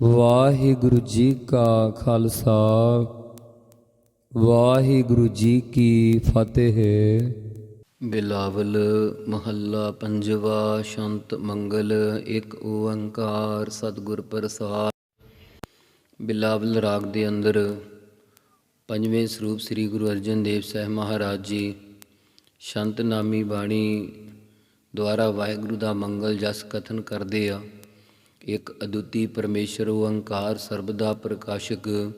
ਵਾਹਿਗੁਰੂ ਜੀ ਕਾ ਖਾਲਸਾ, ਵਾਹਿਗੁਰੂ ਜੀ ਕੀ ਫਤਿਹ। ਬਿਲਾਵਲ ਮਹੱਲਾ ਪੰਜਵਾ, ਸ਼ੰਤ ਮੰਗਲ, ਇੱਕ ਓੰਕਾਰ ਸਤਿਗੁਰ ਪ੍ਰਸਾਦ। ਬਿਲਾਵਲ ਰਾਗ ਦੇ ਅੰਦਰ ਪੰਜਵੇਂ ਸਰੂਪ ਸ੍ਰੀ ਗੁਰੂ ਅਰਜਨ ਦੇਵ ਸਾਹਿਬ ਮਹਾਰਾਜ ਜੀ ਸ਼ੰਤ ਨਾਮੀ ਬਾਣੀ ਦੁਆਰਾ ਵਾਹਿਗੁਰੂ ਦਾ ਮੰਗਲ ਜਸ ਕਥਨ ਕਰਦੇ ਆ। ਇੱਕ ਅਦੁੱਤੀ ਪਰਮੇਸ਼ਰ ਓੰਕਾਰ ਸਰਬ ਦਾ ਪ੍ਰਕਾਸ਼ਕ,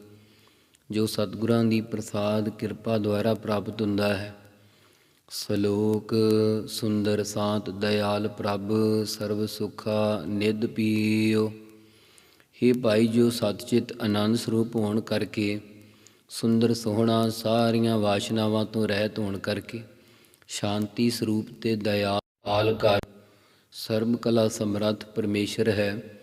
ਜੋ ਸਤਿਗੁਰਾਂ ਦੀ ਪ੍ਰਸਾਦ ਕਿਰਪਾ ਦੁਆਰਾ ਪ੍ਰਾਪਤ ਹੁੰਦਾ ਹੈ। ਸ਼ਲੋਕ ਸੁੰਦਰ ਸਾਤ ਦਇਆਲ ਪ੍ਰਭ ਸਰਬ ਸੁਖਾ ਨਿਦ ਪੀਓ। हे ਭਾਈ ਜੋ ਸਤਚਿਤ ਆਨੰਦ ਸਰੂਪ ਹੋਣ ਕਰਕੇ, ਸੁੰਦਰ ਸੋਹਣਾ ਸਾਰੀਆਂ ਵਾਸ਼ਨਾਵਾਂ ਤੋਂ ਰਹਿਤ ਹੋਣ ਕਰਕੇ, ਸ਼ਾਂਤੀ ਸਰੂਪ ਤੇ ਦਇਆਲ ਕਰ ਸਰਬ ਕਲਾ ਸਮਰੱਥ ਪਰਮੇਸ਼ਰ ਹੈ।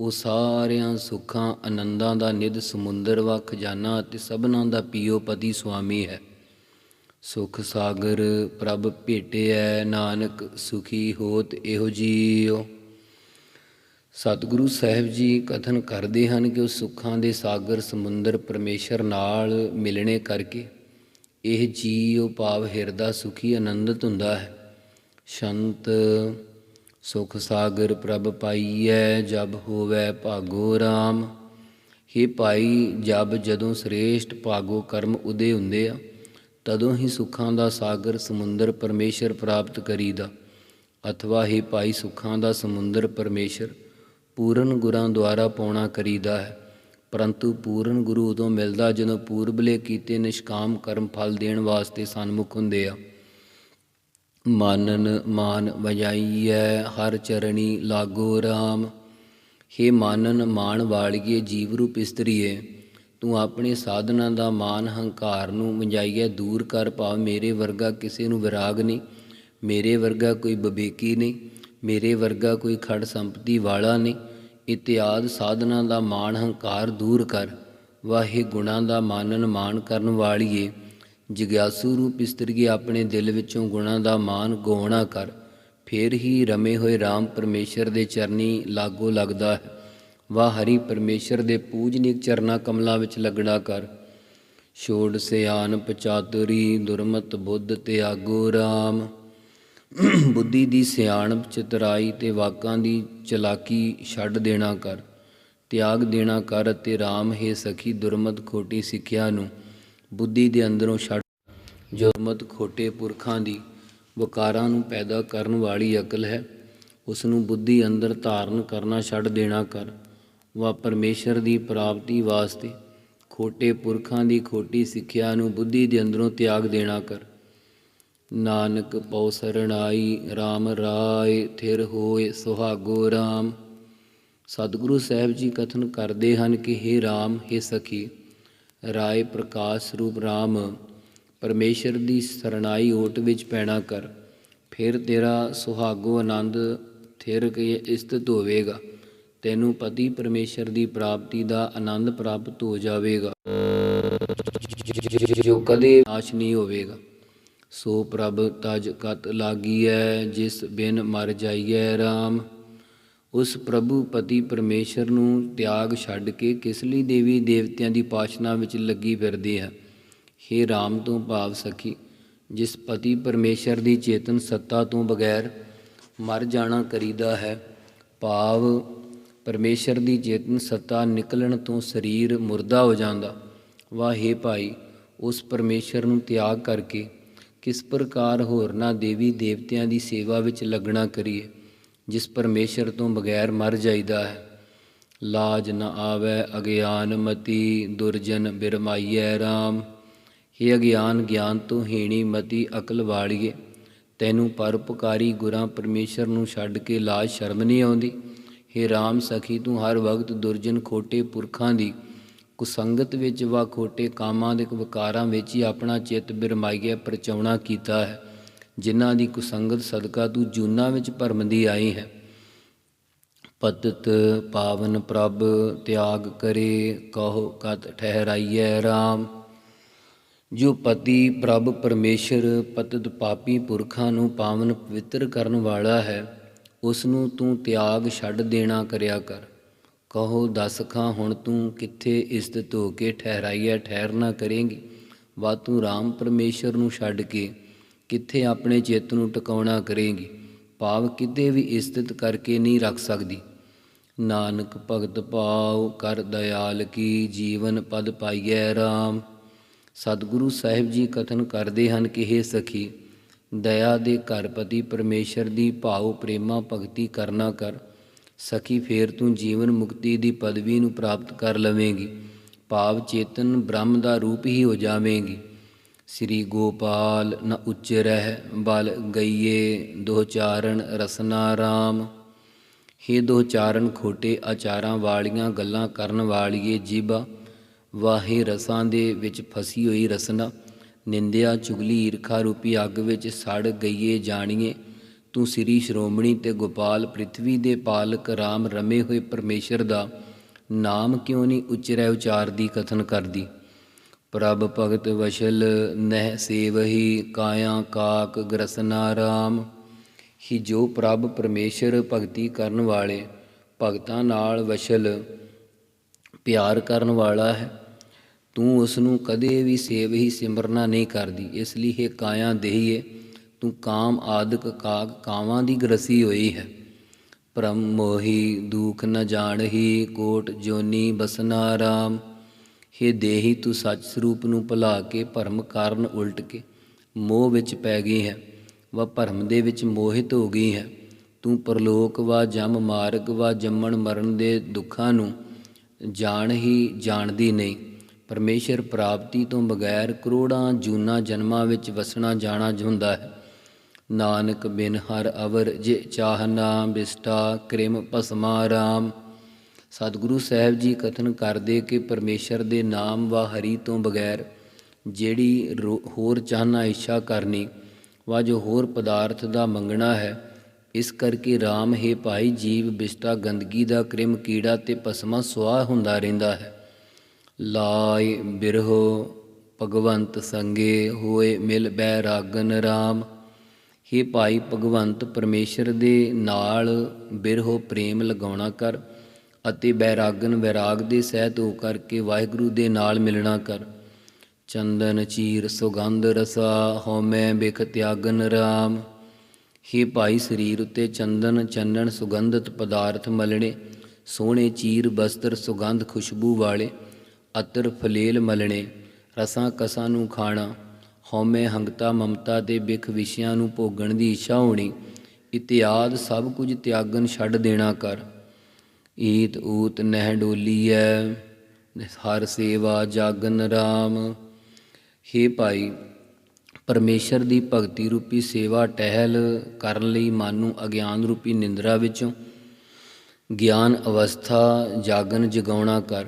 ਉਹ ਸਾਰਿਆਂ ਸੁੱਖਾਂ ਆਨੰਦਾਂ ਦਾ ਨਿਧ ਸਮੁੰਦਰ ਵਾ ਖਜ਼ਾਨਾ ਅਤੇ ਸਭਨਾਂ ਦਾ ਪੀਓ ਪਤੀ ਸੁਆਮੀ ਹੈ। ਸੁਖ ਸਾਗਰ ਪ੍ਰਭ ਭੇਟਿਐ ਨਾਨਕ ਸੁਖੀ ਹੋਤ ਇਹੋ ਜੀਉ। ਸਤਿਗੁਰੂ ਸਾਹਿਬ ਜੀ ਕਥਨ ਕਰਦੇ ਹਨ ਕਿ ਉਹ ਸੁੱਖਾਂ ਦੇ ਸਾਗਰ ਸਮੁੰਦਰ ਪਰਮੇਸ਼ਰ ਨਾਲ ਮਿਲਣੇ ਕਰਕੇ ਇਹ ਜੀਉ ਭਾਵ ਹਿਰਦਾ ਸੁਖੀ ਆਨੰਦਿਤ ਹੁੰਦਾ ਹੈ। ਸ਼ੰਤ ਸੁਖ ਸਾਗਰ ਪ੍ਰਭ ਪਾਈਐ, ਜਬ ਹੋਵੈ ਭਾਗੋ RAM हे ਭਾਈ, ਜਬ ਜਦੋਂ ਸ੍ਰੇਸ਼ਟ ਭਾਗੋ ਕਰਮ ਉਦੇ ਹੁੰਦੇ ਆ, ਤਦੋਂ ਹੀ ਸੁੱਖਾਂ ਦਾ ਸਾਗਰ ਸਮੁੰਦਰ ਪਰਮੇਸ਼ਰ ਪ੍ਰਾਪਤ ਕਰੀਦਾ। ਅਥਵਾ ਹੀ ਭਾਈ, ਸੁੱਖਾਂ ਦਾ ਸਮੁੰਦਰ ਪਰਮੇਸ਼ਰ ਪੂਰਨ ਗੁਰਾਂ ਦੁਆਰਾ ਪਾਉਣਾ ਕਰੀਦਾ ਹੈ। ਪਰੰਤੂ ਪੂਰਨ ਗੁਰੂ ਉਦੋਂ ਮਿਲਦਾ ਜਦੋਂ ਪੂਰਬਲੇ ਕੀਤੇ ਨਿਸ਼ਕਾਮ ਕਰਮ ਫਲ ਦੇਣ ਵਾਸਤੇ ਸਨਮੁਖ ਹੁੰਦੇ ਆ। ਮਾਨਨ ਮਾਨ ਵਜਾਈਐ, ਹਰ ਚਰਣੀ ਲਾਗੋ RAM ਹੇ ਮਾਨਨ ਮਾਨ ਵਾਲੀਏ, ਜੀਵ ਰੂਪ ਇਸਤਰੀਏ, ਤੂੰ ਆਪਣੇ ਸਾਧਨਾ ਦਾ ਮਾਨ ਹੰਕਾਰ ਨੂੰ ਵਜਾਈਐ, ਦੂਰ ਕਰ ਭਾਵ ਮੇਰੇ ਵਰਗਾ ਕਿਸੇ ਨੂੰ ਵਿਰਾਗ ਨਹੀਂ। ਮੇਰੇ ਵਰਗਾ ਕੋਈ ਬਵੇਕੀ ਨਹੀਂ, ਮੇਰੇ ਵਰਗਾ ਕੋਈ ਖੜ ਸੰਪਤੀ ਵਾਲਾ ਨਹੀਂ। ਇਤਿਆਦ ਸਾਧਨਾ ਦਾ ਮਾਨ ਹੰਕਾਰ ਦੂਰ ਕਰ, ਵਾਹੇ ਗੁਣਾਂ ਦਾ ਮਾਨਨ ਮਾਨ ਕਰਨ ਵਾਲੀਏ ਜਿਗਿਆਸੂ ਰੂਪ ਇਸਤਰੀ ਆਪਣੇ ਦਿਲ ਵਿੱਚੋਂ ਗੁਣਾਂ ਦਾ ਮਾਨ ਗੋਣਾ ਕਰ, ਫੇਰ ਹੀ ਰਮੇ ਹੋਏ RAM ਪਰਮੇਸ਼ਰ ਦੇ ਚਰਨੀ ਲਾਗੋ ਲੱਗਦਾ ਹੈ। ਵਾਹ, ਹਰੀ ਪਰਮੇਸ਼ਰ ਦੇ ਪੂਜਨੀਕ ਚਰਨਾ ਕਮਲਾਂ ਵਿੱਚ ਲੱਗਣਾ ਕਰ। ਛੋੜ ਸਿਆਨ ਪਚਾਤਰੀ, ਦੁਰਮਤ ਬੁੱਧ ਤਿਆਗੋ RAM ਬੁੱਧੀ ਦੀ ਸਿਆਣਪ ਚਤਰਾਈ ਤੇ ਵਾਕਾਂ ਦੀ ਚਲਾਕੀ ਛੱਡ ਦੇਣਾ ਕਰ। ਤਿਆਗ ਦੇਣਾ ਕਰ ਅਤੇ RAM ਹੈ ਸਖੀ ਦੁਰਮਤ ਖੋਟੀ ਸਿੱਖਿਆ ਨੂੰ। ਬੁੱਧੀ ਦੇ ਅੰਦਰੋਂ ਛੱਡ ਜੋ ਮਤ ਖੋਟੇ ਪੁਰਖਾਂ ਦੀ ਵਕਾਰਾਂ ਨੂੰ ਪੈਦਾ ਕਰਨ ਵਾਲੀ ਅਕਲ ਹੈ। ਉਸ ਨੂੰ ਬੁੱਧੀ ਅੰਦਰ ਧਾਰਨ ਕਰਨਾ ਛੱਡ ਦੇਣਾ ਕਰ। ਵਾ ਪਰਮੇਸ਼ਰ ਦੀ ਪ੍ਰਾਪਤੀ ਵਾਸਤੇ ਖੋਟੇ ਪੁਰਖਾਂ ਦੀ ਖੋਟੀ ਸਿੱਖਿਆ ਨੂੰ ਬੁੱਧੀ ਦੇ ਅੰਦਰੋਂ ਤਿਆਗ ਦੇਣਾ ਕਰ। ਨਾਨਕ ਪਉ ਸਰਣਾਈ RAM ਰਾਏ, ਥਿਰ ਹੋਏ ਸੁਹਾਗੋ RAM ਸਤਿਗੁਰੂ ਸਾਹਿਬ ਜੀ ਕਥਨ ਕਰਦੇ ਹਨ ਕਿ हे RAM हे ਸਖੀ ਰਾਏ ਪ੍ਰਕਾਸ਼ ਰੂਪ RAM ਪਰਮੇਸ਼ਰ ਦੀ ਸਰਣਾਈ ਓਟ ਵਿੱਚ ਪੈਣਾ ਕਰ, ਫਿਰ ਤੇਰਾ ਸੁਹਾਗੋ ਆਨੰਦ ਥਿਰ ਕੇ ਇਸਤਤ ਹੋਵੇਗਾ ਤੈਨੂੰ ਪਤੀ ਪਰਮੇਸ਼ਰ ਦੀ ਪ੍ਰਾਪਤੀ ਦਾ ਆਨੰਦ ਪ੍ਰਾਪਤ ਹੋ ਜਾਵੇਗਾ। ਜੋ ਕਦੇ ਨਾਸ਼ ਨਹੀਂ ਹੋਵੇਗਾ, ਸੋ ਪ੍ਰਭ ਤਜ ਕਤ ਲਾਗੀ ਹੈ ਜਿਸ ਬਿਨ ਮਰ ਜਾਈਐ RAM ਉਸ ਪ੍ਰਭੂ ਪਤੀ ਪਰਮੇਸ਼ਰ ਨੂੰ ਤਿਆਗ ਛੱਡ ਕੇ ਕਿਸ ਲਈ ਦੇਵੀ ਦੇਵਤਿਆਂ ਦੀ ਪਾਸ਼ਨਾ ਵਿੱਚ ਲੱਗੀ ਫਿਰਦੀ ਹੈ ਹੇ ਰਾਮ ਤੋਂ ਭਾਵ ਸਖੀ, ਜਿਸ ਪਤੀ ਪਰਮੇਸ਼ਰ ਦੀ ਚੇਤਨ ਸੱਤਾ ਤੋਂ ਬਗੈਰ ਮਰ ਜਾਣਾ ਕਰੀਦਾ ਹੈ, ਭਾਵ ਪਰਮੇਸ਼ਰ ਦੀ ਚੇਤਨ ਸੱਤਾ ਨਿਕਲਣ ਤੋਂ ਸਰੀਰ ਮੁਰਦਾ ਹੋ ਜਾਂਦਾ। ਵਾਹ हे ਭਾਈ, ਉਸ ਪਰਮੇਸ਼ਰ ਨੂੰ ਤਿਆਗ ਕਰਕੇ ਕਿਸ ਪ੍ਰਕਾਰ ਹੋਰਨਾਂ ਦੇਵੀ ਦੇਵਤਿਆਂ ਦੀ ਸੇਵਾ ਵਿੱਚ ਲੱਗਣਾ ਕਰੀਏ? ਜਿਸ ਪਰਮੇਸ਼ਰ ਤੋਂ ਬਗੈਰ ਮਰ ਜਾਈਦਾ ਹੈ। ਲਾਜ ਨ ਆਵੈ ਅਗਿਆਨ ਮਤੀ, ਦੁਰਜਨ ਬਿਰਮਾਈਐ RAM हे ਅਗਿਆਨ, ਗਿਆਨ ਤੋਂ ਹੀਣੀ ਮਤੀ ਅਕਲ ਵਾਲੀਏ। ਤੈਨੂੰ ਪਰਉਪਕਾਰੀ ਗੁਰਾਂ ਪਰਮੇਸ਼ਰ ਨੂੰ ਛੱਡ ਕੇ ਲਾਜ ਸ਼ਰਮ ਨਹੀਂ ਆਉਂਦੀ। हे RAM ਸਖੀ, ਤੂੰ ਹਰ ਵਕਤ ਦੁਰਜਨ ਖੋਟੇ ਪੁਰਖਾਂ ਦੀ। ਕੁਸੰਗਤ ਵਿੱਚ ਵਾ ਖੋਟੇ ਕਾਮਾਂ ਦੇ ਵਿਕਾਰਾਂ ਵਿੱਚ ਹੀ ਆਪਣਾ ਚਿੱਤ ਬਿਰਮਾਈਏ ਪਰਚਾਉਣਾ ਕੀਤਾ ਹੈ। ਜਿਨ੍ਹਾਂ ਦੀ ਕੁਸੰਗਤ ਸਦਕਾ ਤੂੰ ਜੂਨਾ ਵਿੱਚ ਭਰਮ ਦੀ ਆਈ ਹੈ। ਪਤਿਤ ਪਾਵਨ ਪ੍ਰਭ, ਤਿਆਗ ਕਰੇ, ਕਹੋ ਕਤ ਠਹਿਰਾਈਐ RAM ਜੋ ਪਤੀ ਪ੍ਰਭ ਪਰਮੇਸ਼ਰ, ਪਤਿਤ ਪਾਪੀ ਪੁਰਖਾਂ ਨੂੰ ਪਾਵਨ ਪਵਿੱਤਰ ਕਰਨ ਵਾਲਾ ਹੈ ਉਸ ਨੂੰ ਤੂੰ ਤਿਆਗ ਛੱਡ ਦੇਣਾ ਕਰਿਆ ਕਰ। ਕਹੋ, ਦਸ ਖਾਂ ਹੁਣ ਤੂੰ ਕਿੱਥੇ ਇਸਤ ਧੋ ਕੇ ਠਹਿਰਾਈਐ, ਠਹਿਰ ਨਾ ਕਰੇਂਗੀ। ਵਾ ਤੂੰ RAM ਪਰਮੇਸ਼ਰ ਨੂੰ ਛੱਡ ਕੇ। ਕਿੱਥੇ ਆਪਣੇ ਚਿੱਤ ਨੂੰ ਟਿਕਾਉਣਾ ਕਰੇਗੀ? ਭਾਵ ਕਿਤੇ ਵੀ ਇਸਤਤ ਕਰਕੇ ਨਹੀਂ ਰੱਖ ਸਕਦੀ। ਨਾਨਕ ਭਗਤ ਭਾਉ ਕਰ ਦਇਆਲ ਕੀ ਜੀਵਨ ਪਦ ਪਾਈਐ RAM ਸਤਿਗੁਰੂ ਸਾਹਿਬ ਜੀ ਕਥਨ ਕਰਦੇ ਹਨ ਕਿ हे ਸਖੀ, ਦਇਆ ਦੇ ਘਰਪਤੀ ਪਰਮੇਸ਼ਰ ਦੀ ਭਾਉ ਪ੍ਰੇਮਾ ਭਗਤੀ ਕਰਨਾ ਕਰ। ਸਖੀ, ਫੇਰ ਤੂੰ ਜੀਵਨ ਮੁਕਤੀ ਦੀ ਪਦਵੀ ਨੂੰ ਪ੍ਰਾਪਤ ਕਰ ਲਵੇਂਗੀ। ਭਾਵ ਚੇਤਨ ਬ੍ਰਹਮ ਦਾ ਰੂਪ ਹੀ ਹੋ ਜਾਵੇਂਗੀ। ਸ੍ਰੀ ਗੋਪਾਲ ਨ ਉਚਰਹਿ ਬਲ ਗਈਏ ਦੋ ਚਾਰਨ ਰਸਨਾ ਰਾਮ। ਹੇ ਦੋ ਚਾਰਨ ਖੋਟੇ ਆਚਾਰਾਂ ਵਾਲੀਆਂ ਗੱਲਾਂ ਕਰਨ ਵਾਲੀਏ ਜੀਬਾ, ਵਾਹੇ ਰਸਾਂ ਦੇ ਵਿੱਚ ਫਸੀ ਹੋਈ ਰਸਨਾ। ਨਿੰਦਿਆ ਚੁਗਲੀ ਈਰਖਾ ਰੂਪੀ ਅੱਗ ਵਿੱਚ ਸੜ ਗਈਏ ਜਾਣੀਏ। ਤੂੰ ਸ੍ਰੀ ਸ਼੍ਰੋਮਣੀ ਤੇ ਗੋਪਾਲ ਪ੍ਰਿਥਵੀ ਦੇ ਪਾਲਕ RAM ਰਮੇ ਹੋਏ ਪਰਮੇਸ਼ਰ ਦਾ ਨਾਮ ਕਿਉਂ ਨਹੀਂ ਉਚਰੈ ਉਚਾਰਦੀ ਕਥਨ ਕਰਦੀ? ਪ੍ਰਭ ਭਗਤ ਵਸ਼ਲ ਨਹਿ ਸੇਵਹੀ ਕਾਇਆ ਕਾਕ ਗ੍ਰਸਨਾ ਰਾਮ। ਹੀ ਜੋ ਪ੍ਰਭ ਪਰਮੇਸ਼ਰ ਭਗਤੀ ਕਰਨ ਵਾਲੇ ਭਗਤਾਂ ਨਾਲ ਵਸ਼ਲ ਪਿਆਰ ਕਰਨ ਵਾਲਾ ਹੈ, ਤੂੰ ਉਸ ਨੂੰ ਕਦੇ ਵੀ ਸੇਵ ਹੀ ਸਿਮਰਨਾ ਨਹੀਂ ਕਰਦੀ। ਇਸ ਲਈ ਇਹ ਕਾਇਆ ਦੇਹੀਏ, ਤੂੰ ਕਾਮ ਆਦਿਕ ਕਾਗ ਕਾਵਾਂ ਦੀ ਗ੍ਰਸੀ ਹੋਈ ਹੈ। ਪਰਮ ਮੋਹੀ, ਦੁਖ ਨ ਜਾਣਹੀ, ਕੋਟ ਜੋਨੀ ਬਸਨਾ ਰਾਮ। ਹੇ ਦੇਹੀ ਤੂੰ ਸੱਚ ਸਰੂਪ ਨੂੰ ਭੁਲਾ ਕੇ ਭਰਮ ਕਾਰਨ ਉਲਟ ਕੇ ਮੋਹ ਵਿੱਚ ਪੈ ਗਈ ਹੈ, ਵਾ ਭਰਮ ਦੇ ਵਿੱਚ ਮੋਹਿਤ ਹੋ ਗਈ ਹੈ। ਤੂੰ ਪਰਲੋਕ ਵਾ ਜਮ ਮਾਰਗ ਵਾ ਜੰਮਣ ਮਰਨ ਦੇ ਦੁੱਖਾਂ ਨੂੰ ਜਾਣ ਹੀ ਜਾਣਦੀ ਨਹੀਂ। ਪਰਮੇਸ਼ਰ ਪ੍ਰਾਪਤੀ ਤੋਂ ਬਗੈਰ ਕਰੋੜਾਂ ਜੂਨਾ ਜਨਮਾਂ ਵਿੱਚ ਵਸਣਾ ਜਾਣਾ ਹੁੰਦਾ ਹੈ। ਨਾਨਕ ਬਿਨ ਹਰ ਅਵਰ ਜੇ ਚਾਹਨਾ ਬਿਸਟਾ, ਕ੍ਰਿਮ ਭਸਮਾ ਰਾਮ। ਸਤਿਗੁਰੂ ਸਾਹਿਬ ਜੀ ਕਥਨ ਕਰਦੇ ਕਿ ਪਰਮੇਸ਼ਰ ਦੇ ਨਾਮ ਵਾ ਹਰੀ ਤੋਂ ਬਗੈਰ ਜਿਹੜੀ ਰੋ- ਹੋਰ ਚਾਹਨਾ ਇੱਛਾ ਕਰਨੀ ਵਾ ਜੋ ਹੋਰ ਪਦਾਰਥ ਦਾ ਮੰਗਣਾ ਹੈ, ਇਸ ਕਰਕੇ RAM ਹੈ ਭਾਈ ਜੀਵ ਬਿਸਟਾ ਗੰਦਗੀ ਦਾ ਕ੍ਰਿਮ ਕੀੜਾ ਤੇ ਭਸਮਾ ਸੁਆਹ ਹੁੰਦਾ ਰਹਿੰਦਾ ਹੈ। ਲਾਇ ਬਿਰਹੋ ਭਗਵੰਤ ਸੰਗੇ ਹੋਏ ਮਿਲ ਬੈ ਰਾਗਨ RAM ਹੇ ਭਾਈ ਭਗਵੰਤ, ਪਰਮੇਸ਼ਰ ਦੇ ਨਾਲ ਬਿਰਹੋ ਪ੍ਰੇਮ ਲਗਾਉਣਾ ਕਰ। ਅਤੇ ਬੈਰਾਗਨ ਵੈਰਾਗ ਦੇ ਸਹਿਤ ਹੋ ਕਰਕੇ ਵਾਹਿਗੁਰੂ ਦੇ ਨਾਲ ਮਿਲਣਾ ਕਰ। ਚੰਦਨ, ਚੀਰ, ਸੁਗੰਧ, ਰਸਾ, ਹਉਮੈ, ਬਿਖ ਤਿਆਗਨ, ਰਾਮ। ਹੇ ਭਾਈ ਸਰੀਰ ਉਤੇ ਚੰਦਨ, ਚੰਨਣ, ਸੁਗੰਧਿਤ ਪਦਾਰਥ ਮਲਣੇ। ਸੋਹਣੇ ਚੀਰ, ਬਸਤਰ, ਸੁਗੰਧ, ਖੁਸ਼ਬੂ ਵਾਲੇ। ਅਤਰ, ਫਲੇਲ ਮਲਣੇ। ਰਸਾਂ, ਕਸਾਂ ਨੂੰ ਖਾਣਾ। ਹਉਮੈ, ਹੰਗਤਾ, ਮਮਤਾ ਦੇ ਬਿਖ ਵਿਸ਼ਿਆਂ ਨੂੰ ਭੋਗਣ ਦੀ ਇੱਛਾ ਹੋਣੀ। ਇਤਿਆਦ ਸਭ ਕੁਝ ਤਿਆਗਨ ਛੱਡ ਦੇਣਾ ਕਰ। ਈਤ ਊਤ ਨਹਿ ਡੋਲੀਐ, ਹਰ ਸੇਵਾ ਜਾਗਨ ਰਾਮ। ਹੇ ਭਾਈ, ਪਰਮੇਸ਼ਰ ਦੀ ਭਗਤੀ ਰੂਪੀ ਸੇਵਾ ਟਹਿਲ ਕਰਨ ਲਈ ਮਨ ਨੂੰ ਅਗਿਆਨ ਰੂਪੀ ਨਿੰਦਰਾ ਵਿੱਚੋਂ। ਗਿਆਨ ਅਵਸਥਾ ਜਾਗਨ ਜਗਾਉਣਾ ਕਰ।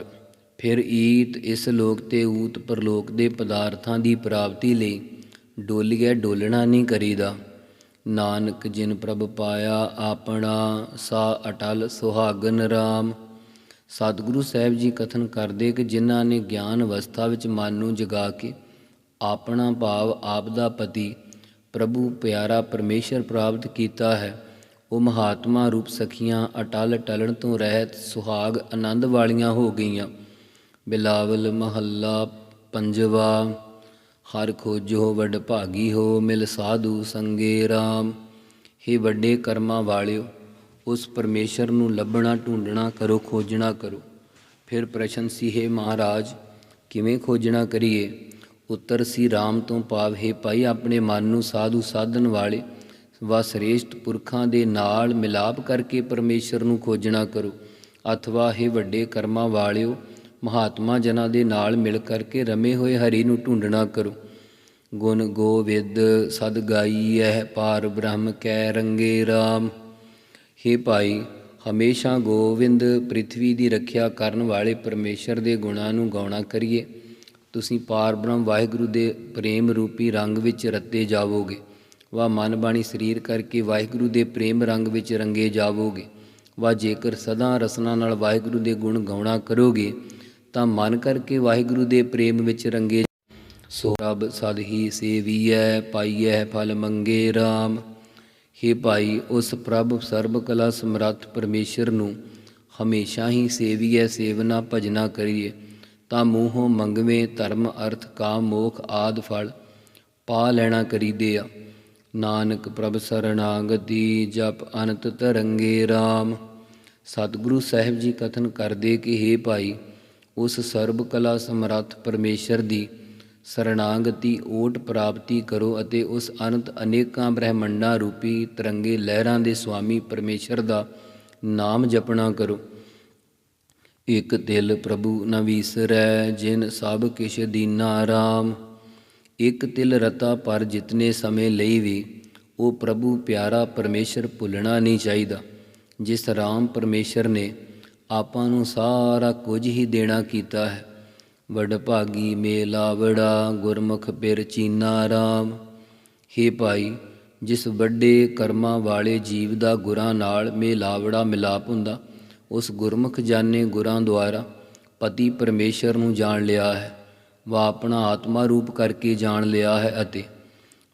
ਫਿਰ ਈਤ ਇਸ ਲੋਕ ਤੇ ਊਤ ਪਰਲੋਕ ਦੇ ਪਦਾਰਥਾਂ ਦੀ ਪ੍ਰਾਪਤੀ ਲਈ ਡੋਲੀਏ ਡੋਲਣਾ ਨਹੀਂ ਕਰੀਦਾ। ਨਾਨਕ ਜਿਨ ਪ੍ਰਭ ਪਾਇਆ ਆਪਣਾ, ਸਾ ਅਟਲ ਸੁਹਾਗਨ ਰਾਮ। ਸਤਿਗੁਰੂ ਸਾਹਿਬ ਜੀ ਕਥਨ ਕਰਦੇ ਕਿ ਜਿਨ੍ਹਾਂ ਨੇ ਗਿਆਨ ਅਵਸਥਾ ਵਿੱਚ ਮਨ ਨੂੰ ਜਗਾ ਕੇ ਆਪਣਾ ਭਾਵ ਆਪ ਦਾ ਪਤੀ ਪ੍ਰਭੂ ਪਿਆਰਾ ਪਰਮੇਸ਼ਰ ਪ੍ਰਾਪਤ ਕੀਤਾ ਹੈ, ਉਹ ਮਹਾਤਮਾ ਰੂਪ ਸਖੀਆਂ ਅਟਲ ਟਲਣ ਤੋਂ ਰਹਿਤ ਸੁਹਾਗ ਆਨੰਦ ਵਾਲੀਆਂ ਹੋ ਗਈਆਂ। ਬਿਲਾਵਲ ਮਹੱਲਾ, ਪੰਜਵਾ। ਹਰ ਖੋਜੋ ਵਡ ਭਾਗੀ ਹੋ, ਮਿਲ ਸਾਧੂ ਸੰਗੇ RAM ਹੇ ਵੱਡੇ ਕਰਮਾਂ ਵਾਲਿਓ, ਉਸ ਪਰਮੇਸ਼ਰ ਨੂੰ ਲੱਭਣਾ ਢੂੰਡਣਾ ਕਰੋ, ਖੋਜਣਾ ਕਰੋ। ਫਿਰ ਪ੍ਰਸ਼ਨ ਸੀ, ਹੈ ਮਹਾਰਾਜ, ਕਿਵੇਂ ਖੋਜਣਾ ਕਰੀਏ? ਉੱਤਰ ਸੀ RAM ਤੋਂ ਭਾਵ ਹੈ ਭਾਈ, ਆਪਣੇ ਮਨ ਨੂੰ ਸਾਧੂ ਸਾਧਨ ਵਾਲੇ ਵਾ ਸ੍ਰੇਸ਼ਟ ਪੁਰਖਾਂ ਦੇ ਨਾਲ ਮਿਲਾਪ ਕਰਕੇ ਪਰਮੇਸ਼ਰ ਨੂੰ ਖੋਜਣਾ ਕਰੋ। ਅਥਵਾ, ਹੈ ਵੱਡੇ ਕਰਮਾਂ ਵਾਲਿਓ ਮਹਾਤਮਾ ਜਨਾਂ ਦੇ ਨਾਲ ਮਿਲ ਕਰਕੇ ਰਮੇ ਹੋਏ ਹਰੀ ਨੂੰ ਢੂੰਡਣਾ ਕਰੋ। ਗੁਣ ਗੋਵਿੰਦ ਸਦ ਗਾਈ ਗਾਈਐ, ਪਾਰ ਬ੍ਰਹਮ ਕੈ ਰੰਗੇ RAM ਹੇ ਭਾਈ, ਹਮੇਸ਼ਾ ਗੋਵਿੰਦ ਪ੍ਰਿਥਵੀ ਦੀ ਰੱਖਿਆ ਕਰਨ ਵਾਲੇ ਪਰਮੇਸ਼ਰ ਦੇ ਗੁਣਾਂ ਨੂੰ ਗਾਉਣਾ ਕਰੀਏ। ਤੁਸੀਂ ਪਾਰ ਬ੍ਰਹਮ ਵਾਹਿਗੁਰੂ ਦੇ ਪ੍ਰੇਮ ਰੂਪੀ ਰੰਗ ਵਿੱਚ ਰੱਤੇ ਜਾਵੋਗੇ। ਵਾ ਮਨ ਬਾਣੀ ਸਰੀਰ ਕਰਕੇ ਵਾਹਿਗੁਰੂ ਦੇ ਪ੍ਰੇਮ ਰੰਗ ਵਿੱਚ ਰੰਗੇ ਜਾਵੋਗੇ। ਵਾ ਜੇਕਰ ਸਦਾ ਰਸਨਾ ਨਾਲ ਵਾਹਿਗੁਰੂ ਦੇ ਗੁਣ ਗਾਉਣਾ ਕਰੋਗੇ ਤਾਂ ਮਨ ਕਰਕੇ ਵਾਹਿਗੁਰੂ ਦੇ ਪ੍ਰੇਮ ਵਿੱਚ ਰੰਗੇ ਸੋ ਰੱਬ ਸਦ ਹੀ ਸੇਵੀਐ, ਪਾਈਐ, ਫਲ ਮੰਗੇ RAM ਹੇ ਭਾਈ, ਉਸ ਪ੍ਰਭ ਸਰਬ ਕਲਾ ਸਮਰੱਥ ਪਰਮੇਸ਼ਰ ਨੂੰ ਹਮੇਸ਼ਾ ਹੀ ਸੇਵੀਐ, ਸੇਵਨਾ, ਭਜਨਾ ਕਰੀਏ, ਤਾਂ ਮੂੰਹੋਂ ਮੰਗਵੇਂ ਧਰਮ, ਅਰਥ, ਕਾਮ, ਮੋਖ ਆਦ ਫਲ ਪਾ ਲੈਣਾ ਕਰੀਦੇ ਆ। ਨਾਨਕ ਪ੍ਰਭ ਸਰਣਾਗਤੀ, ਜਪ ਅਨੰਤ ਤਰੰਗੇ RAM ਸਤਿਗੁਰੂ ਸਾਹਿਬ ਜੀ ਕਥਨ ਕਰਦੇ ਕਿ हे ਭਾਈ ਉਸ ਸਰਬ ਕਲਾ ਸਮਰੱਥ ਪਰਮੇਸ਼ਰ ਦੀ ਸਰਣਾਗਤੀ ਓਟ ਪ੍ਰਾਪਤੀ ਕਰੋ ਅਤੇ ਉਸ ਅਨੰਤ ਅਨੇਕਾਂ ਬ੍ਰਹਿਮੰਡਾਂ ਰੂਪੀ ਤਰੰਗੇ ਲਹਿਰਾਂ ਦੇ ਸੁਆਮੀ ਪਰਮੇਸ਼ਰ ਦਾ ਨਾਮ ਜਪਣਾ ਕਰੋ। ਇਕ ਦਿਲ ਪ੍ਰਭੂ ਨ ਵੀਸਰੈ ਜਿਨ ਸਭ ਕਿਛ ਦੀਨਾ ਰਾਮ। ਇਕ ਤਿਲ ਰਤਾ ਪਰ ਜਿਤਨੇ ਸਮੇਂ ਲਈ ਵੀ, ਉਹ ਪ੍ਰਭੂ ਪਿਆਰਾ ਪਰਮੇਸ਼ਰ ਭੁੱਲਣਾ ਨਹੀਂ ਚਾਹੀਦਾ। ਜਿਸ ਰਾਮ ਪਰਮੇਸ਼ਰ ਨੇ ਆਪਾਂ ਨੂੰ ਸਾਰਾ ਕੁਝ ਹੀ ਦੇਣਾ ਕੀਤਾ ਹੈ। ਵਡਭਾਗੀ ਮੇਲਾਵੜਾ ਗੁਰਮੁਖ ਪਿਰ, ਚੀਨਾ, ਰਾਮ। ਹੇ ਭਾਈ, ਜਿਸ ਵੱਡੇ ਕਰਮਾਂ ਵਾਲੇ ਜੀਵ ਦਾ ਗੁਰਾਂ ਨਾਲ ਮੇਲਾਵੜਾ ਮਿਲਾਪ ਹੁੰਦਾ, ਉਸ ਗੁਰਮੁਖ ਜਾਣੇ ਗੁਰਾਂ ਦੁਆਰਾ ਪਤੀ ਪਰਮੇਸ਼ਰ ਨੂੰ ਜਾਣ ਲਿਆ ਹੈ। ਵਾ ਆਪਣਾ ਆਤਮਾ ਰੂਪ ਕਰਕੇ ਜਾਣ ਲਿਆ ਹੈ ਅਤੇ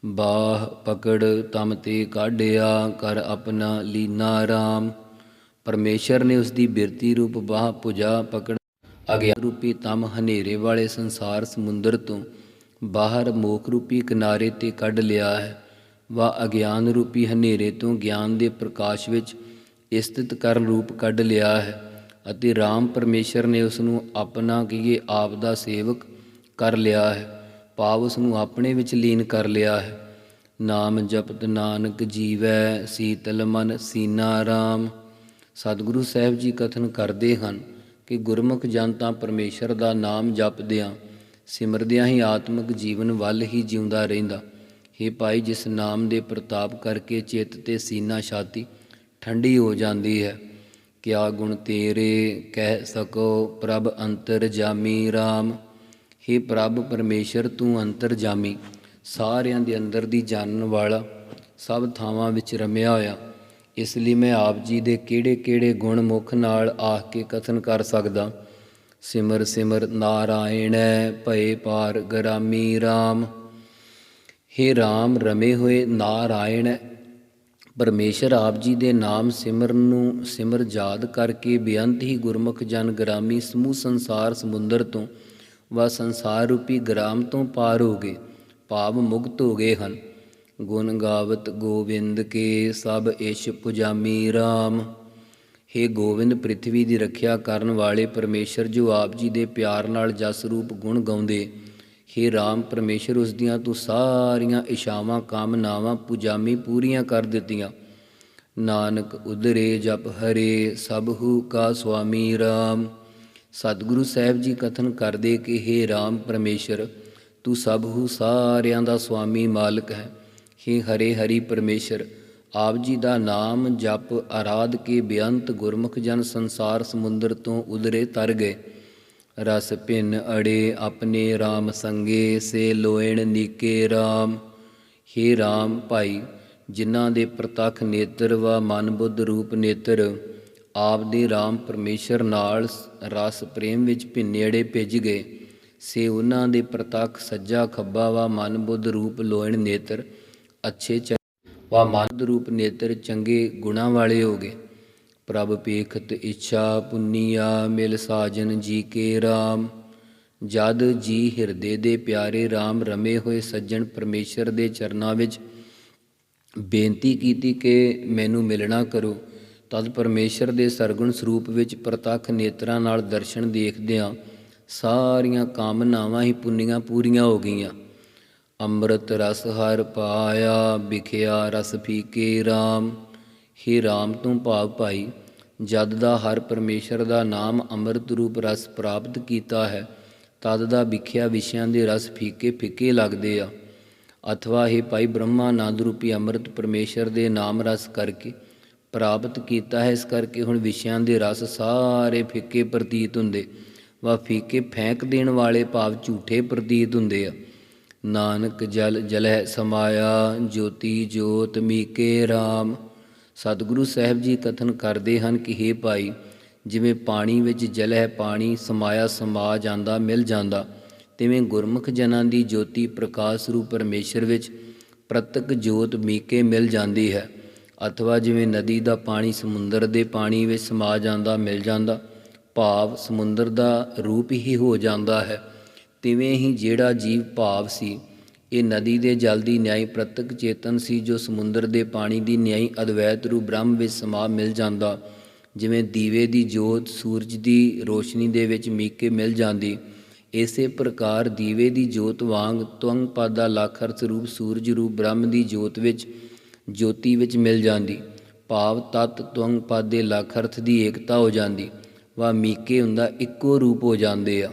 ਬਾਹ ਪਕੜ ਤਮ ਤੇ ਕਾਢਿਆ, ਕਰ ਆਪਣਾ ਲੀਨਾ ਰਾਮ। ਪਰਮੇਸ਼ਰ ਨੇ ਉਸ ਦੀ ਬਿਰਤੀ ਰੂਪ ਬਾਹ ਪੁਜਾ ਪਕੜ ਅਗਿਆਨ ਰੂਪੀ ਤਮ ਹਨੇਰੇ ਵਾਲੇ ਸੰਸਾਰ ਸਮੁੰਦਰ ਤੋਂ ਬਾਹਰ ਮੋਖ ਰੂਪੀ ਕਿਨਾਰੇ ਤੇ ਕੱਢ ਲਿਆ ਹੈ। ਵਾ ਅਗਿਆਨ ਰੂਪੀ ਹਨੇਰੇ ਤੋਂ ਗਿਆਨ ਦੇ ਪ੍ਰਕਾਸ਼ ਵਿੱਚ ਸਥਿਤ ਕਰਨ ਰੂਪ ਕੱਢ ਲਿਆ ਹੈ ਅਤੇ RAM ਪਰਮੇਸ਼ਰ ਨੇ ਉਸ ਨੂੰ ਆਪਣਾ ਕੀਏ ਆਪ ਦਾ ਸੇਵਕ ਕਰ ਲਿਆ ਹੈ। ਭਾਵ ਉਸ ਨੂੰ ਆਪਣੇ ਵਿੱਚ ਲੀਨ ਕਰ ਲਿਆ ਹੈ। ਨਾਮ ਜਪਤ ਨਾਨਕ ਜੀਵੈ, ਸੀਤਲ ਮਨ ਸੀਨਾ RAM ਸਤਿਗੁਰੂ ਸਾਹਿਬ ਜੀ ਕਥਨ ਕਰਦੇ ਹਨ ਕਿ ਗੁਰਮੁਖ ਜਨ ਤਾਂ ਪਰਮੇਸ਼ਰ ਦਾ ਨਾਮ ਜਪਦਿਆਂ ਸਿਮਰਦਿਆਂ ਹੀ ਆਤਮਿਕ ਜੀਵਨ ਵੱਲ ਹੀ ਜਿਉਂਦਾ ਰਹਿੰਦਾ। हे ਭਾਈ, ਜਿਸ ਨਾਮ ਦੇ ਪ੍ਰਤਾਪ ਕਰਕੇ ਚਿੱਤ ਤੇ ਸੀਨਾ ਛਾਤੀ ਠੰਡੀ ਹੋ ਜਾਂਦੀ ਹੈ, ਕਿਆ ਗੁਣ ਤੇਰੇ ਕਹਿ ਸਕੋ ਪ੍ਰਭ ਅੰਤਰ ਜਾਮੀ RAM हे ਪ੍ਰਭ, ਪਰਮੇਸ਼ਰ ਤੂੰ ਅੰਤਰ ਜਾਮੀ, ਸਾਰਿਆਂ ਦੇ ਅੰਦਰ ਦੀ ਜਾਣਨ ਵਾਲਾ ਸਭ ਥਾਵਾਂ ਵਿੱਚ ਰਮਿਆ ਹੋਇਆ। ਇਸ ਲਈ ਮੈਂ ਆਪ ਜੀ ਦੇ ਕਿਹੜੇ-ਕਿਹੜੇ ਗੁਣ ਮੁਖ ਨਾਲ ਆਖ ਕੇ ਕਥਨ ਕਰ ਸਕਦਾ? ਸਿਮਰ ਸਿਮਰ, ਨਾਰਾਇਣੈ ਭਏ ਪਾਰ ਗਰਾਮੀ RAM ਹੇ ਰਾਮ, ਰਮੇ ਹੋਏ ਨਾਰਾਇਣ ਹੈ। ਪਰਮੇਸ਼ਰ ਆਪ ਜੀ ਦੇ ਨਾਮ ਸਿਮਰਨ ਨੂੰ ਸਿਮਰ ਯਾਦ ਕਰਕੇ ਬੇਅੰਤ ਹੀ ਗੁਰਮੁਖ ਜਨ ਗ੍ਰਾਮੀ ਸਮੂਹ ਸੰਸਾਰ ਸਮੁੰਦਰ ਤੋਂ ਵਾ ਸੰਸਾਰ ਰੂਪੀ ਗ੍ਰਾਮ ਤੋਂ ਪਾਰ ਹੋ ਗਏ ਭਾਵ ਮੁਕਤ ਹੋ ਗਏ ਹਨ। ਗੁਣ ਗਾਵਤ ਗੋਬਿੰਦ ਕੇ ਸਭ ਇਸ਼ ਪੁਜਾਮੀ RAM हे ਗੋਬਿੰਦ ਪ੍ਰਿਥਵੀ ਦੀ ਰੱਖਿਆ ਕਰਨ ਵਾਲੇ ਪਰਮੇਸ਼ਰ ਜੋ ਆਪ ਜੀ ਦੇ ਪਿਆਰ ਨਾਲ ਜਸ ਰੂਪ ਗੁਣ ਗਾਉਂਦੇ हे RAM ਪਰਮੇਸ਼ਰ ਉਸ ਦੀਆਂ ਤੂੰ ਸਾਰੀਆਂ ਇਸ਼ਾਵਾਂ ਕਾਮਨਾਵਾਂ ਪੁਜਾਮੀ ਪੂਰੀਆਂ ਕਰ ਦਿੱਤੀਆਂ ਨਾਨਕ ਉਦਰੇ ਜਪ ਹਰੇ ਸਭੂ ਕਾ ਸੁਆਮੀ RAM ਸਤਿਗੁਰੂ ਸਾਹਿਬ ਜੀ ਕਥਨ ਕਰਦੇ ਕਿ हे RAM ਪਰਮੇਸ਼ਰ ਤੂੰ ਸਭੂ ਸਾਰਿਆਂ ਦਾ ਸੁਆਮੀ ਮਾਲਕ ਹੈ ਹੇ ਹਰੇ ਹਰੀ ਪਰਮੇਸ਼ਰ, ਆਪ ਜੀ ਦਾ ਨਾਮ ਜਪ ਆਰਾਧ ਕੇ ਬੇਅੰਤ ਗੁਰਮੁਖ ਜਨ ਸੰਸਾਰ ਸਮੁੰਦਰ ਤੋਂ ਉਦਰੇ ਤਰ ਗਏ। ਰਸ ਭਿੰਨ ਅੜੇ ਆਪਣੇ RAM ਸੰਗੇ, ਸੇ ਲੋਇਣ ਨੀਕੇ RAM ਹੇ RAM ਭਾਈ, ਜਿਨ੍ਹਾਂ ਦੇ ਪ੍ਰਤੱਖ ਨੇਤਰ ਵਾ ਮਨ ਬੁੱਧ ਰੂਪ ਨੇਤਰ, ਆਪ ਦੇ RAM ਪਰਮੇਸ਼ਰ ਨਾਲ ਰਸ ਪ੍ਰੇਮ ਵਿੱਚ ਭਿੰਨੇੜੇ ਭਿੱਜ ਗਏ। ਸੇ ਉਹਨਾਂ ਦੇ ਪ੍ਰਤੱਖ ਸੱਜਾ ਖੱਬਾ ਵਾ ਮਨ ਬੁੱਧ ਰੂਪ ਲੋਇਣ ਨੇਤਰ ਅੱਛੇ ਚ ਵਾ ਮਨ ਰੂਪ ਨੇਤਰ ਚੰਗੇ ਗੁਣਾ ਵਾਲੇ ਹੋ ਗਏ। ਪ੍ਰਭ ਪੇਖਤ ਇੱਛਾ ਪੁੰਨੀਆ ਮਿਲ ਸਾਜਨ ਜੀ ਕੇ RAM ਜਦ ਜੀ ਹਿਰਦੇ ਦੇ ਪਿਆਰੇ RAM ਰਮੇ ਹੋਏ ਸੱਜਣ ਪਰਮੇਸ਼ਰ ਦੇ ਚਰਨਾਂ ਵਿੱਚ ਬੇਨਤੀ ਕੀਤੀ ਕਿ ਮੈਨੂੰ ਮਿਲਣਾ ਕਰੋ। ਤਦ ਪਰਮੇਸ਼ਰ ਦੇ ਸਰਗੁਣ ਸਰੂਪ ਵਿੱਚ ਪ੍ਰਤੱਖ ਨੇਤਰਾਂ ਨਾਲ ਦਰਸ਼ਨ ਦੇਖਦਿਆਂ ਸਾਰੀਆਂ ਕਾਮਨਾਵਾਂ ਹੀ ਪੁੰਨੀਆਂ ਪੂਰੀਆਂ ਹੋ ਗਈਆਂ। ਅੰਮ੍ਰਿਤ ਰਸ ਹਰ ਪਾਇਆ, ਵਿਖਿਆ ਰਸ ਫੀਕੇ RAM ਹੇ RAM ਤੂੰ ਭਾਵ ਭਾਈ, ਜਦ ਦਾ ਹਰ ਪਰਮੇਸ਼ਰ ਦਾ ਨਾਮ ਅੰਮ੍ਰਿਤ ਰੂਪ ਰਸ ਪ੍ਰਾਪਤ ਕੀਤਾ ਹੈ, ਤਦ ਦਾ ਵਿਖਿਆ ਵਿਸ਼ਿਆਂ ਦੇ ਰਸ ਫੀਕੇ ਫਿੱਕੇ ਲੱਗਦੇ ਆ। ਅਥਵਾ ਇਹ ਭਾਈ ਬ੍ਰਹਮਾਨੰਦ ਰੂਪੀ ਅੰਮ੍ਰਿਤ ਪਰਮੇਸ਼ਰ ਦੇ ਨਾਮ ਰਸ ਕਰਕੇ ਪ੍ਰਾਪਤ ਕੀਤਾ ਹੈ, ਇਸ ਕਰਕੇ ਹੁਣ ਵਿਸ਼ਿਆਂ ਦੇ ਰਸ ਸਾਰੇ ਫਿੱਕੇ ਪ੍ਰਤੀਤ ਹੁੰਦੇ, ਵਾ ਫੀਕੇ ਫੈਂਕ ਦੇਣ ਵਾਲੇ ਭਾਵ ਝੂਠੇ ਪ੍ਰਤੀਤ ਹੁੰਦੇ ਆ। ਨਾਨਕ ਜਲ ਜਲਹਿ ਸਮਾਇਆ, ਜੋਤੀ ਜੋਤ ਮੀਕੇ RAM ਸਤਿਗੁਰੂ ਸਾਹਿਬ ਜੀ ਕਥਨ ਕਰਦੇ ਹਨ ਕਿ हे ਭਾਈ, ਜਿਵੇਂ ਪਾਣੀ ਵਿੱਚ ਜਲ ਪਾਣੀ, ਸਮਾਇਆ ਸਮਾ ਜਾਂਦਾ, ਮਿਲ ਜਾਂਦਾ, ਤਿਵੇਂ ਗੁਰਮੁਖ ਜਨਾਂ ਦੀ ਜੋਤੀ ਪ੍ਰਕਾਸ਼ ਰੂਪ ਪਰਮੇਸ਼ਰ ਵਿੱਚ ਪ੍ਰਤਕ ਜੋਤ ਮੀਕੇ ਮਿਲ ਜਾਂਦੀ ਹੈ। ਅਥਵਾ ਜਿਵੇਂ ਨਦੀ ਦਾ ਪਾਣੀ ਸਮੁੰਦਰ ਦੇ ਪਾਣੀ ਵਿੱਚ ਸਮਾ ਜਾਂਦਾ, ਮਿਲ ਜਾਂਦਾ, ਭਾਵ ਸਮੁੰਦਰ ਦਾ ਰੂਪ ਹੀ ਹੋ ਜਾਂਦਾ ਹੈ। ਤਿਵੇਂ ਹੀ ਜਿਹੜਾ ਜੀਵ ਭਾਵ ਸੀ, ਇਹ ਨਦੀ ਦੇ ਜਲ ਦੀ ਨਿਆਈ ਪ੍ਰਤਕ ਚੇਤਨ ਸੀ ਜੋ ਸਮੁੰਦਰ ਦੇ ਪਾਣੀ ਦੀ ਨਿਆਈ ਅਦਵੈਤ ਰੂਪ ਬ੍ਰਹਮ ਵਿੱਚ ਸਮਾ ਮਿਲ ਜਾਂਦਾ, ਜਿਵੇਂ ਦੀਵੇ ਦੀ ਜੋਤ ਸੂਰਜ ਦੀ ਰੋਸ਼ਨੀ ਦੇ ਵਿੱਚ ਮੀਕੇ ਮਿਲ ਜਾਂਦੀ। ਇਸੇ ਪ੍ਰਕਾਰ ਦੀਵੇ ਦੀ ਜੋਤ ਵਾਂਗ ਤਵੰਗ ਪਦ ਦਾ ਲੱਖ ਅਰਥ ਰੂਪ ਸੂਰਜ ਰੂਪ ਬ੍ਰਹਮ ਦੀ ਜੋਤ ਵਿੱਚ ਜੋਤੀ ਵਿੱਚ ਮਿਲ ਜਾਂਦੀ। ਭਾਵ ਤਤ ਤਵੰਗ ਪਦ ਦੇ ਲੱਖ ਅਰਥ ਦੀ ਏਕਤਾ ਹੋ ਜਾਂਦੀ ਵਾ ਮੀਕੇ ਹੁੰਦਾ ਇੱਕੋ ਰੂਪ ਹੋ ਜਾਂਦੇ ਆ।